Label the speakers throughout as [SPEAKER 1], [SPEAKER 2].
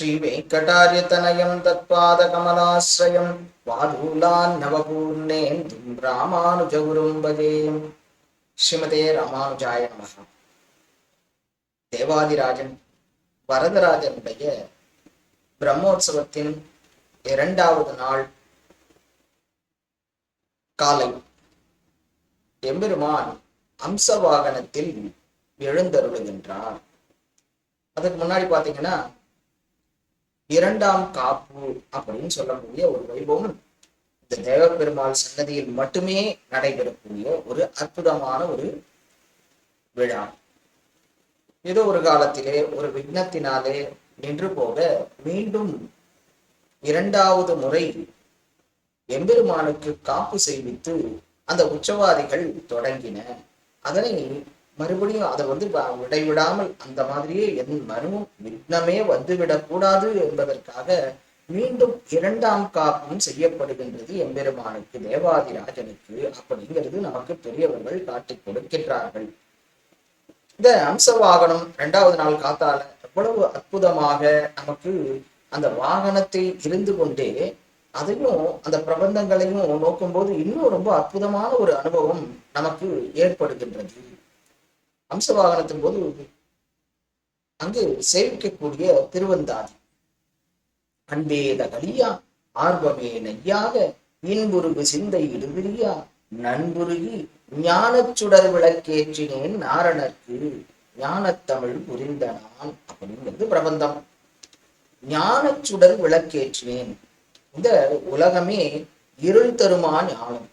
[SPEAKER 1] श्रीवेङ्कटार्यतनयं तत्पादकमलाश्रयं वादूलान्नवपूर्णेन्दुं रामानुजगुरुं भजे ஸ்ரீமதே ராமானுஜாய நமக தேவாதிராஜன் வரதராஜனுடைய பிரம்மோற்சவத்தின் இரண்டாவது நாள் காலை எம்பெருமான் அம்ச வாகனத்தில் எழுந்தருளுகின்றார் அதுக்கு முன்னாடி பாத்தீங்கன்னா இரண்டாம் காப்பு அப்படின்னு சொல்லக்கூடிய ஒரு வைபவம். இந்த தேவப்பெருமாள் சன்னதியில் மட்டுமே நடைபெறக்கூடிய ஒரு அற்புதமான ஒரு விழா. ஏதோ ஒரு காலத்திலே ஒரு விக்னத்தினாலே நின்று போக மீண்டும் இரண்டாவது முறை எம்பெருமானுக்கு காப்பு செய்வித்து அந்த உச்சவாதிகள் தொடங்கின. அதனை மறுபடியும் அதை வந்து வ- விடைவிடாமல் அந்த மாதிரியே என் மனமும் விக்னமே வந்துவிடக்கூடாது என்பதற்காக மீண்டும் இரண்டாம் காப்பும் செய்யப்படுகின்றது எம்பெருமானுக்கு தேவாதிராஜனுக்கு. அப்படிங்கிறது நமக்கு பெரியவர்கள் காட்டி கொடுக்கின்றார்கள். இந்த அம்ச வாகனம் இரண்டாவது நாள் காத்தால எவ்வளவு அற்புதமாக நமக்கு அந்த வாகனத்தை இருந்து கொண்டே அதையும் அந்த பிரபந்தங்களையும் நோக்கும்போது இன்னும் ரொம்ப அற்புதமான ஒரு அனுபவம் நமக்கு ஏற்படுகின்றது. அம்ச வாகனத்தின் போது அங்கு சேவிக்கக்கூடிய திருவந்தாதி. அன்பேத கலியா ஆர்வமே நெய்யாக இன்புருகு சிந்தை இடுவிரியா நண்புருகி ஞானச் சுடர் விளக்கேற்றினேன் நாரணர்க்கு ஞானத்தமிழ் புரிந்த நான் அப்படிங்கிறது பிரபந்தம். ஞானச் சுடர் விளக்கேற்றினேன். இந்த உலகமே இருள் தருமா ஞானம்.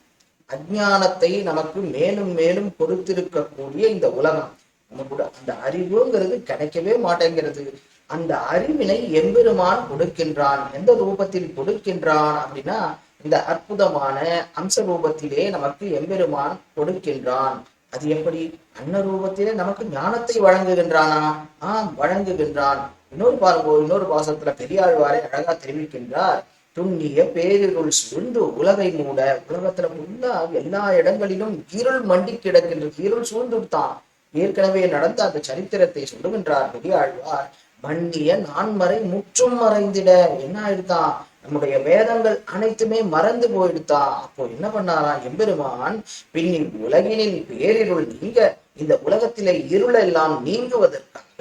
[SPEAKER 1] அஜ்ஞானத்தை நமக்கு மேலும் மேலும் கொடுத்திருக்கக்கூடிய இந்த உலகம். நமக்கு அந்த அறிவுங்கிறது கிடைக்கவே மாட்டேங்கிறது. அந்த அறிவினை எம்பெருமான் கொடுக்கின்றான். எந்த ரூபத்தில் கொடுக்கின்றான் அப்படின்னா இந்த அற்புதமான அம்ச ரூபத்திலே நமக்கு எம்பெருமான் கொடுக்கின்றான். அது எப்படி? அன்ன ரூபத்திலே நமக்கு ஞானத்தை வழங்குகின்றானா? ஆம் வழங்குகின்றான். இன்னொரு பாருங்கோ இன்னொரு பாசத்துல பெரியாழ்வாரை அழகா தெரிவிக்கின்றார். துண்ணிய பேரிருள் சூழ்ந்து உலகை மூட. உலகத்துல ஃபுல்லா எல்லா இடங்களிலும் இருள் மண்டி கிடக்கின்றது. இருள் சூழ்ந்துட்டான் ஏற்கனவே நடந்த அந்த சரித்திரத்தை சொல்லுகின்றார் பெரியாழ்வார் மண்டிய நான்மறை முற்றும் மறைந்திட. என்ன ஆயிடுதான் நம்முடைய வேதங்கள் அனைத்துமே மறந்து போயிடுதா? அப்போ என்ன பண்ணாராம் எம்பெருமான் பின்னி உலகினில் பேரிருள் நீங்க. இந்த உலகத்திலே இருள் எல்லாம் நீங்குவதற்காக.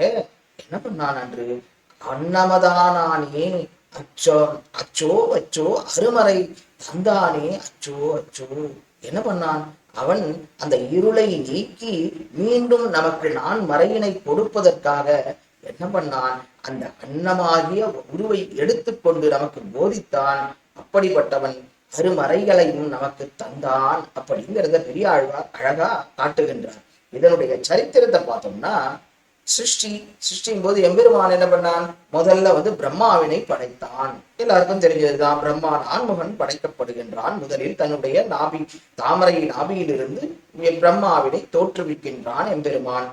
[SPEAKER 1] என்ன பண்ணான் அன்று? அன்னமதானானே அச்சோ அச்சோ அச்சோ அருமறை. தந்தானே அச்சோ அச்சோ. என்ன பண்ணான்? அவன் அந்த இருளை நீக்கி மீண்டும் நமக்கு நான் மறையினை கொடுப்பதற்காக என்ன பண்ணான்? அந்த அன்னமாகிய உருவை எடுத்துக்கொண்டு நமக்கு போதித்தான். அப்படிப்பட்டவன் அருமறைகளையும் நமக்கு தந்தான் அப்படிங்கிறத பெரியாழ்வார் அழகா காட்டுகின்றார். இதனுடைய சரித்திரத்தை பார்த்தோம்னா சிருஷ்டி சிருஷ்டியும் போது எம்பெருமான் என்ன பண்ணான்? முதல்ல வந்து பிரம்மாவினை படைத்தான். எல்லாருக்கும் தெரிஞ்சதுதான் பிரம்மா நான்முகன் படைக்கப்படுகின்றான். முதலில் தன்னுடைய நாபி தாமரை நாபியிலிருந்து பிரம்மாவினை தோற்றுவிக்கின்றான் எம்பெருமான்.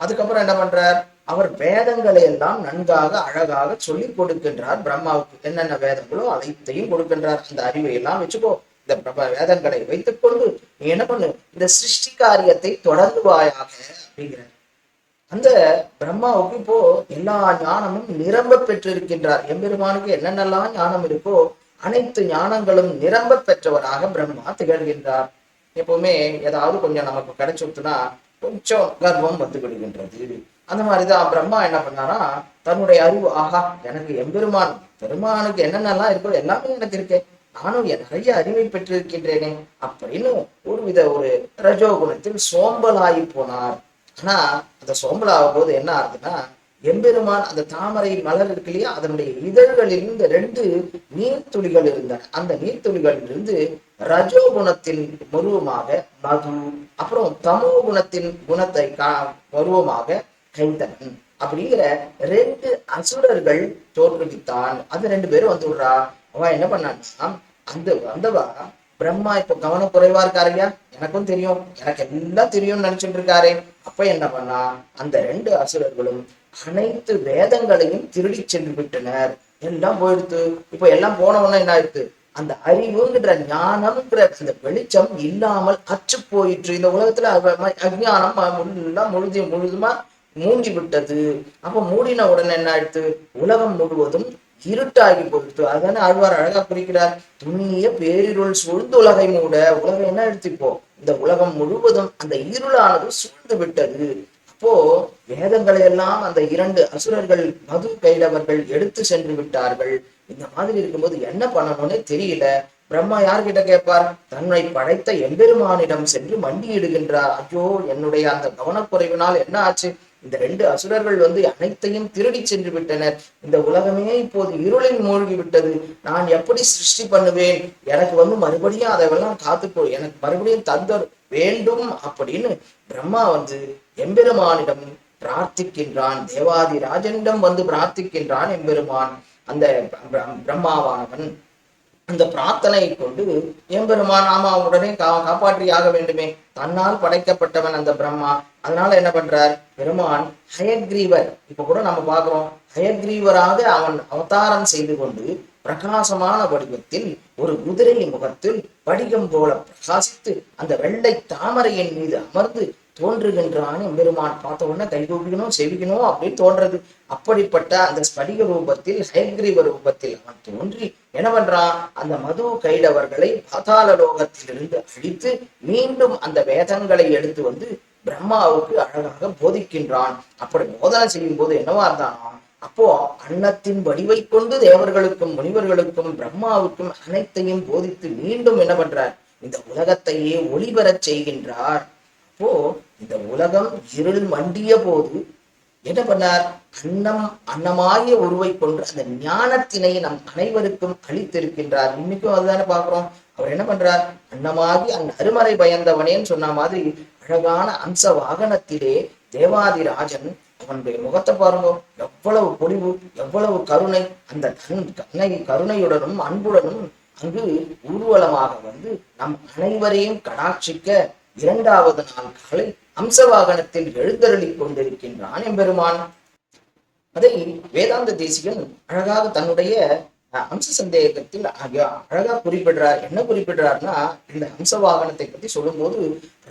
[SPEAKER 1] அதுக்கப்புறம் என்ன பண்றார்? அவர் வேதங்களை எல்லாம் நன்காக அழகாக சொல்லிக் கொடுக்கின்றார். பிரம்மாவுக்கு என்னென்ன வேதங்களோ அனைத்தையும் கொடுக்கின்றார். அந்த அறிவை எல்லாம் வச்சுக்கோ. இந்த பிரப வேதங்களை வைத்துக்கொண்டு நீ என்ன பண்ணு? இந்த சிருஷ்டி காரியத்தை தொடர்ந்து வாயாக அப்படிங்கிறார். அந்த பிரம்மாவுக்கு இப்போ எல்லா ஞானமும் நிரம்ப பெற்றிருக்கின்றார். எம்பெருமானுக்கு என்னென்னலாம் ஞானம் இருக்கோ அனைத்து ஞானங்களும் நிரம்ப பெற்றவராக பிரம்மா திகழ்கின்றார். எப்பவுமே ஏதாவது கொஞ்சம் நமக்கு கிடைச்சுட்டுனா கொஞ்சம் கர்வம் வந்து விடுகின்றது. அந்த மாதிரிதான் பிரம்மா என்ன பண்ணாரா தன்னுடைய அறிவு ஆஹா எனக்கு எம்பெருமான் பெருமானுக்கு என்னென்னலாம் இருக்கோ எல்லாமே எனக்கு இருக்கேன் நானும் நிறைய அறிவை பெற்றிருக்கின்றேனே அப்படின்னு ஒரு வித ஒரு ரஜோகுணத்தில் சோம்பலாகி போனார். ஆனா அந்த சோம்பல் போது என்ன ஆகுதுன்னா எம்பெருமான் அந்த தாமரை மலர் இருக்கு இல்லையா அதனுடைய இதழ்களில் இருந்த ரெண்டு நீர்த்துளிகள் இருந்தன. அந்த நீர்த்துளிகளில் இருந்து ரஜோகுணத்தின் உருவமாக மது அப்புறம் தமோ குணத்தின் குணத்தை கா உருவமாக கைத்தனன் அப்படிங்கிற ரெண்டு அசுரர்கள் தோற்றுவித்தான் அது ரெண்டு பேரும் வந்து விடுறா அவன் என்ன பண்ணான்னா அந்த வந்தவா பிரம்மா இப்ப கவனக்குறைவா இருக்காருயா எனக்கும் தெரியும். எனக்கு எல்லாம் தெரியும்னு நினைச்சிட்டு இருக்காரே. அப்ப என்ன பண்ணா அந்த ரெண்டு அசுரர்களும் அனைத்து வேதங்களையும் திருடி சென்று விட்டனர். எல்லாம் போயிடுத்து. இப்ப எல்லாம் போனவொன்னா என்ன ஆயிடுத்து? அந்த அறிவுங்கிற ஞானம்ங்கிற அந்த வெளிச்சம் இல்லாமல் அச்சு போயிற்று. இந்த உலகத்துல அவ- அஞ்ஞானம் எல்லாம் முழுதி முழுதுமா மூஞ்சி விட்டது. அப்ப மூடின உடனே என்ன ஆயிடுத்து? உலகம் முழுவதும் இருட்டாகி போயிட்டு அதானே ஆழ்வார் அழகா குறிக்கிறார். துணிய பேரிருள் சூழ்ந்து உலகை மூட உலகம் என்ன எடுத்துப்போ இந்த உலகம் முழுவதும் அந்த இருளானது சூழ்ந்து விட்டது. அப்போ வேதங்களை எல்லாம் அந்த இரண்டு அசுரர்கள் மது கைலவர்கள் எடுத்து சென்று விட்டார்கள். இந்த மாதிரி இருக்கும்போது என்ன பண்ணணும்னு தெரியல. பிரம்மா யார்கிட்ட கேட்பார்? தன்னை படைத்த எம்பெருமானிடம் சென்று மண்டியிடுகின்றார். ஐயோ என்னுடைய அந்த கவனக்குறைவினால் என்ன ஆச்சு? இந்த ரெண்டு அசுரர்கள் வந்து அனைத்தையும் திருடி சென்று விட்டனர். இந்த உலகமே இப்போது இருளில் மூழ்கி விட்டது. நான் எப்படி சிருஷ்டி பண்ணுவேன்? எனக்கு வந்து மறுபடியும் அதெல்லாம் காத்துக்கோ எனக்கு மறுபடியும் தந்த வேண்டும் அப்படின்னு பிரம்மா வந்து எம்பெருமானிடம் பிரார்த்திக்கின்றான். தேவாதி ராஜனிடம் வந்து பிரார்த்திக்கின்றான் எம்பெருமான். அந்த பிரம்மாவானவன். அந்த பிரார்த்தனை கொண்டு எம்பெருமான் ஆமா உடனே கா காப்பாற்றி ஆக வேண்டுமே. தன்னால் படைக்கப்பட்டவன் அந்த பிரம்மா. அதனால என்ன பண்றார்? பெருமான் ஹயக்ரீவர். இப்ப கூட நம்ம பாக்குறோம் ஹயக்ரீவராக அவன் அவதாரம் செய்து கொண்டு பிரகாசமான வடிவத்தில் ஒரு குதிரை முகத்தில் படிகம் போல பிரகாசித்து அந்த வெள்ளை தாமரையின் மீது அமர்ந்து தோன்றுகின்றான் எம்பெருமான் பார்த்த உடனே கைகூப்பிக்கணும் செவிக்கணும் அப்படின்னு தோன்றது. அப்படிப்பட்ட அந்த ஸ்படிக ரூபத்தில் ஹயக்ரீவ ரூபத்தில் அவன் தோன்றி என்ன பண்றான் அந்த மது கைடவர்களை பாதாள லோகத்திலிருந்து அழித்து மீண்டும் அந்த வேதங்களை எடுத்து வந்து பிரம்மாவுக்கு அழகாக போதிக்கின்றான். அப்படி போதனை செய்யும் போது என்னவா இருந்தானோ அப்போ அன்னத்தின் வடிவை கொண்டு தேவர்களுக்கும் முனிவர்களுக்கும் பிரம்மாவுக்கும் அனைத்தையும் போதித்து மீண்டும் என்ன பண்றார்? இந்த உலகத்தையே ஒளிபெறச் செய்கின்றார். அப்போ இந்த உலகம் இருள் மண்டிய போது என்ன பண்ணார்? அன்னம் அன்னமாகிய உருவை கொண்டு அந்த ஞானத்தினை நம் அனைவருக்கும் அளித்திருக்கின்றார். இன்னைக்கும் அதுதானே பாக்குறோம் அவர் என்ன பண்றார்? அன்னமாகி அந்த அருமறை பயந்தவனேன்னு சொன்ன மாதிரி அழகான அம்ச வாகனத்திலே தேவாதிராஜன் அவனுடைய முகத்தை பாருங்க. எவ்வளவு பொழிவு எவ்வளவு கருணை. அந்த கண் கண்ணை கருணையுடனும் அன்புடனும் அங்கு ஊர்வலமாக வந்து நம் அனைவரையும் கடாட்சிக்க இரண்டாவது நாள் காலை அம்சவாகனத்தில் வாகனத்தில் எழுந்தருளிக் கொண்டிருக்கின்றான் எம்பெருமான். அதை வேதாந்த தேசிகன் அழகாக தன்னுடைய அம்ச சந்தேகத்தில் அழகா குறிப்பிடுறார். என்ன குறிப்பிடுறாருன்னா இந்த அம்ச வாகனத்தை பத்தி சொல்லும்போது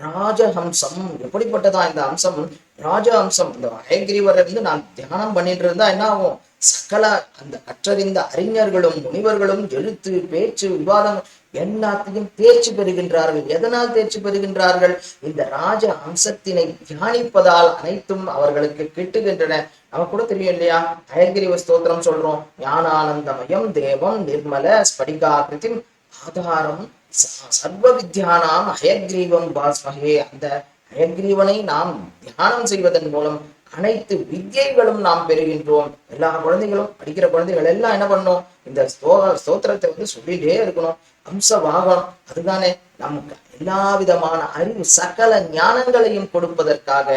[SPEAKER 1] ராஜஹம்சம் எப்படிப்பட்டதா இந்த அம்சம்? ராஜ அம்சம் இந்த ஹயகிரிவரை இருந்து நான் தியானம் பண்ணிட்டு இருந்தா என்ன ஆகும்? சகல அந்த கற்றறிந்த அறிஞர்களும் முனிவர்களும் எழுத்து பேச்சு விவாதம் எல்லாத்தையும் தேர்ச்சி பெறுகின்றார்கள். எதனால் தேர்ச்சி பெறுகின்றார்கள்? இந்த ராஜ அம்சத்தினை தியானிப்பதால் அனைத்தும் அவர்களுக்கு கிட்டுகின்றன. நமக்கு கூட தெரியும் இல்லையா? ஹயகிரிவ ஸ்தோத்திரம் சொல்றோம். ஞானானந்தமயம் தேவம் நிர்மல ஸ்படிகாகிருதிம் ஆதாரம் ச- சர்வ வித்யானாம் அயக்ரீவம் பாஸ்மகே அந்த அயக்ரீவனை நாம் தியானம் செய்வதன் மூலம் அனைத்து வித்யைகளும் நாம் பெறுகின்றோம். எல்லா குழந்தைகளும் படிக்கிற குழந்தைகள் எல்லாம் என்ன பண்ணும்? இந்த ஸ்தோ ஸ்தோத்திரத்தை வந்து சொல்லிட்டே இருக்கணும். அம்ச வாகனம் அதுதானே? நமக்கு எல்லா விதமான அறிவு சகல ஞானங்களையும் கொடுப்பதற்காக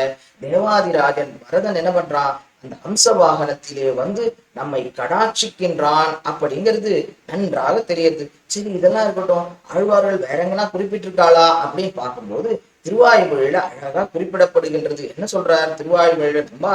[SPEAKER 1] தேவாதிராஜன் பரதன் என்ன பண்றான்? அந்த அம்ச வாகனத்திலே வந்து நம்மை கடாட்சிக்கின்றான் அப்படிங்கிறது நன்றாக தெரியுது. சரி இதெல்லாம் இருக்கட்டும். ஆழ்வார்கள் வேற எங்கன்னா குறிப்பிட்டிருக்காளா அப்படின்னு பார்க்கும்போது திருவாய்மொழியில அழகா குறிப்பிடப்படுகின்றது. என்ன சொல்றார் திருவாய்மொழியில ரொம்ப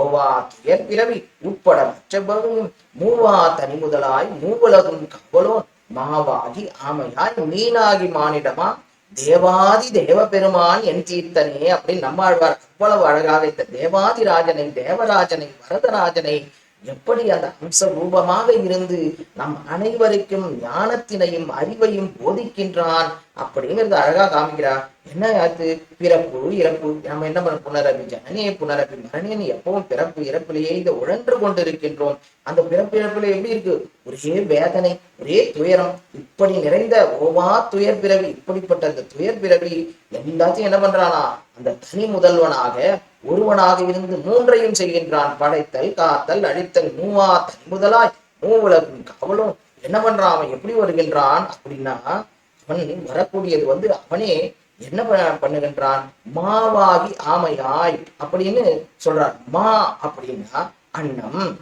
[SPEAKER 1] ஓவா துயர் பிறவி உட்பட மற்றபவும் மூவா தனி முதலாய் மூவலகும் கவலோ மாவாகி ஆமையாய் மீனாகி மானிடமா? தேவாதி தேவ பெருமான் என் தீர்த்தனே அப்படின்னு நம்மாழ்வார் அவ்வளவு அழகாக இந்த தேவாதி ராஜனை தேவராஜனை வரதராஜனை எப்படி அந்த அம்ச ரூபமாக இருந்து நம் அனைவருக்கும் ஞானத்தினையும் அறிவையும் போதிக்கின்றான் அப்படிங்கிறது அழகா காமிக்கிறார். என்ன அது? பிறப்பு இறப்பு. நம்ம என்ன பண்ண புனரபி ஜனனியே புனரபி மரணேன்னு எப்பவும் பிறப்பு இறப்பிலேயே இதை உழன்று கொண்டிருக்கின்றோம். அந்த பிறப்பு இறப்புல எப்படி இருக்கு? ஒரே வேதனை ஒரே துயரம். இப்படி நிறைந்த ஓவா துயர் பிறவி இப்படிப்பட்ட அந்த துயர் பிறவி எல்லாத்தையும் என்ன பண்றானா? அந்த தனி முதல்வனாக ஒருவனாக இருந்து மூன்றையும் செய்கின்றான். படைத்தல் காத்தல் அழித்தல் மூவா தனி முதலாய் மூவுலகும். காவலும் என்ன பண்றான் அவன் எப்படி வருகின்றான்? அப்படின்னா அவன் வரக்கூடியது வந்து அவனே என்ன பண்ணுகின்றான்? மாவாகி ஆமையாய் அப்படின்னு சொல்றான் மா அப்படின்னா அன்னம்.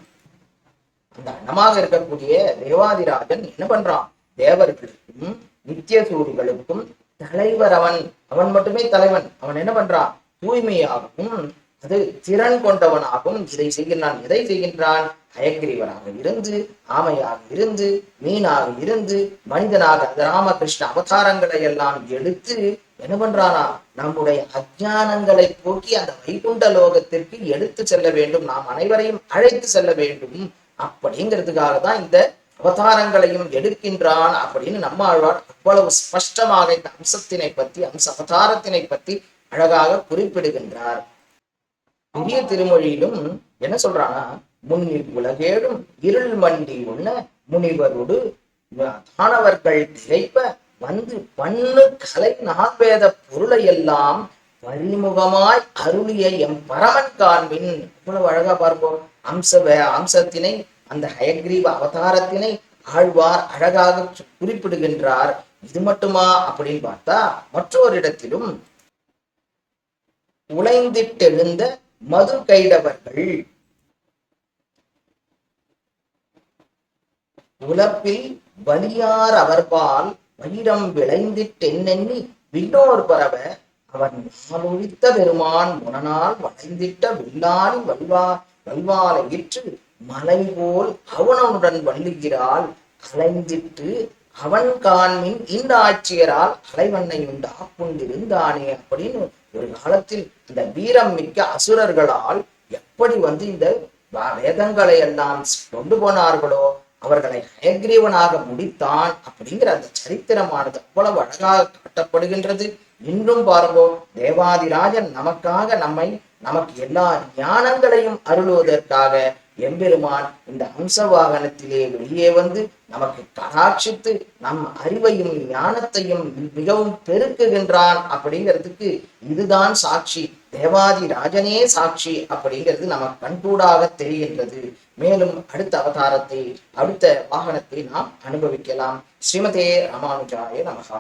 [SPEAKER 1] அந்த அன்னமாக இருக்கக்கூடிய தேவாதிராஜன் என்ன பண்றான்? தேவர்களுக்கும் நித்திய சூரிகளுக்கும் தலைவர் அவன். அவன் மட்டுமே தலைவன். அவன் என்ன பண்றான்? தூய்மையாகவும் அது திறன் கொண்டவனாகவும் இதை செய்கின்றான். எதை செய்கின்றான்? அயக்கிரிவனாக இருந்து ஆமையாக இருந்து மீனாக இருந்து மனிதனாக ராமகிருஷ்ண அவதாரங்களை எல்லாம் எடுத்து என்ன பண்றானா? நம்முடைய அஜானங்களை போக்கி அந்த வைகுண்ட லோகத்திற்கு எடுத்து செல்ல வேண்டும். நாம் அனைவரையும் அழைத்து செல்ல வேண்டும். அப்படிங்கிறதுக்காக தான் இந்த அவதாரங்களையும் எடுக்கின்றான் அப்படின்னு நம்மாழ்வார் அவ்வளவு ஸ்பஷ்டமாக இந்த அம்சத்தினை பத்தி அம்ச அவதாரத்தினை பத்தி அழகாக குறிப்பிடுகின்றார். புதிய திருமொழியிலும் என்ன சொல்றானா முன்னில் உலகேடும் இருள் மண்டி உள்ள முனிவரோடு தானவர்கள் திகைப்ப வந்து பண்ணு கலை நால்வேத பொருளை எல்லாம் பரிமுகமாய் அருளிய எம் பரமன் காண்பின். இவ்வளவு அழகா பார்ப்போம். அம்ச அம்சத்தினை அந்த ஹயக்ரீவ அவதாரத்தினை ஆழ்வார் அழகாக குறிப்பிடுகின்றார். இது மட்டுமா அப்படின்னு பார்த்தா மற்றொரு இடத்திலும் உழைந்திட்டெழுந்த மது கைடவர்கள். உலப்பில் வலியார் அவர்பால் வைரம் விளைந்திட்டெண்ணெண்ணி விண்ணோர் பரவ அவன் நாளொழித்த பெருமான் முனனால் வளைந்திட்ட வில்லாணி வல்வா வல்வாலை இற்று மலை போல் அவனனுடன் வள்ளுகிறாள். கலைந்திட்டு அவன் காண்மின் இந்த ஆட்சியரால் அலைவண்ணை உண்டாக்குண்டிருந்தானே அப்படின்னு ஒரு காலத்தில் இந்த வீரம் மிக்க அசுரர்களால் எப்படி வந்து இந்த வேதங்களை எல்லாம் கொண்டு போனார்களோ அவர்களை ஹயக்ரீவனாக முடித்தான் அப்படிங்கிற அந்த சரித்திரமானது அவ்வளவு அழகாக காட்டப்படுகின்றது. இன்றும் பாருங்கோ தேவாதிராஜன் நமக்காக நம்மை நமக்கு எல்லா ஞானங்களையும் அருளுவதற்காக எம்பெருமான் இந்த அம்ச வாகனத்திலே வெளியே வந்து நமக்கு கடாட்சித்து நம் அறிவையும் ஞானத்தையும் மிகவும் பெருக்குகின்றான் அப்படிங்கிறதுக்கு இதுதான் சாட்சி. தேவாதி ராஜனே சாட்சி அப்படிங்கிறது நமக்கு கண்கூடாக தெரிகின்றது. மேலும் அடுத்த அவதாரத்தை அடுத்த வாகனத்தை நாம் அனுபவிக்கலாம். ஸ்ரீமதே ராமானுஜாய நமகா